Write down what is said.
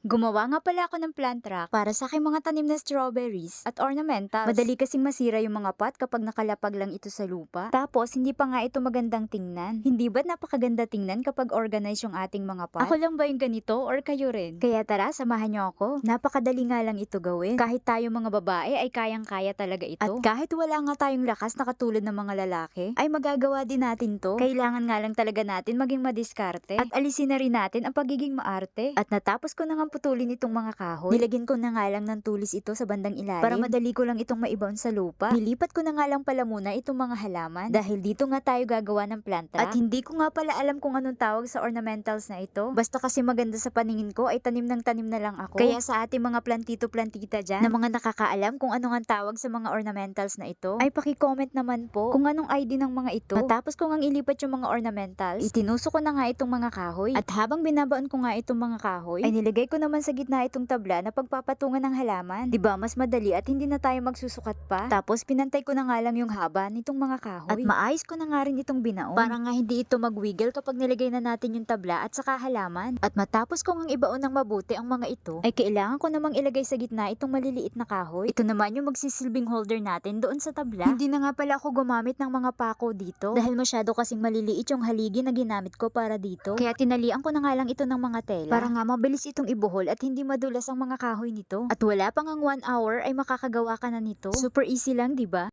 Gumawa nga pala ako ng plant rack para sa aking mga tanim na strawberries at ornamentals. Madali kasing masira yung mga pot kapag nakalapag lang ito sa lupa. Tapos, hindi pa nga ito magandang tingnan. Hindi ba't napakaganda tingnan kapag organize yung ating mga pot? Ako lang ba yung ganito or kayo rin? Kaya tara, samahan niyo ako. Napakadali nga lang ito gawin. Kahit tayo mga babae ay kayang-kaya talaga ito. At kahit wala nga tayong lakas na katulad ng mga lalaki, ay magagawa din natin to. Kailangan nga lang talaga natin maging madiskarte at alisin na rin natin ang pagiging maarte. At natapos ko na nga putulin itong mga kahoy. Nilagyan ko na nga lang ng tulis ito sa bandang ilalim para madali ko lang itong maibaon sa lupa. Nilipat ko na nga lang pala muna itong mga halaman dahil dito nga tayo gagawa ng planta. At hindi ko nga pala alam kung anong tawag sa ornamentals na ito. Basta kasi maganda sa paningin ko ay tanim ng tanim na lang ako. Kaya sa ating mga plantito-plantita dyan, na mga nakakaalam kung ano nga tawag sa mga ornamentals na ito, ay paki-comment naman po kung anong ID ng mga ito. Matapos ko nga ilipat yung mga ornamentals, itinuso ko na nga itong mga kahoy. At habang binabaon ko nga itong mga kahoy, ay nilagay ko naman sa gitna itong tabla na pagpapatungan ng halaman. 'Di ba Mas madali at hindi na tayo magsusukat pa. Tapos pinantay ko na nga lang yung haba nitong mga kahoy. At maayos ko na nga rin itong binaon. Para nga hindi ito magwiggle kapag nilagay na natin yung tabla at saka halaman. At matapos ko ngang ibaon ng mabuti ang mga ito, ay kailangan ko namang ilagay sa gitna itong maliliit na kahoy. Ito naman yung magsisilbing holder natin doon sa tabla. Hindi na nga pala ako gumamit ng mga pako dito. Dahil masyado kasing maliliit yung haligi na ginamit ko para dito. Kaya tinalian ko na nga lang ito ng mga tela. Para nga mabilis itong ibuhol at hindi madulas ang mga kahoy nito. At wala pang ang 1 hour ay makakagawa ka na nito. Super easy lang, di ba?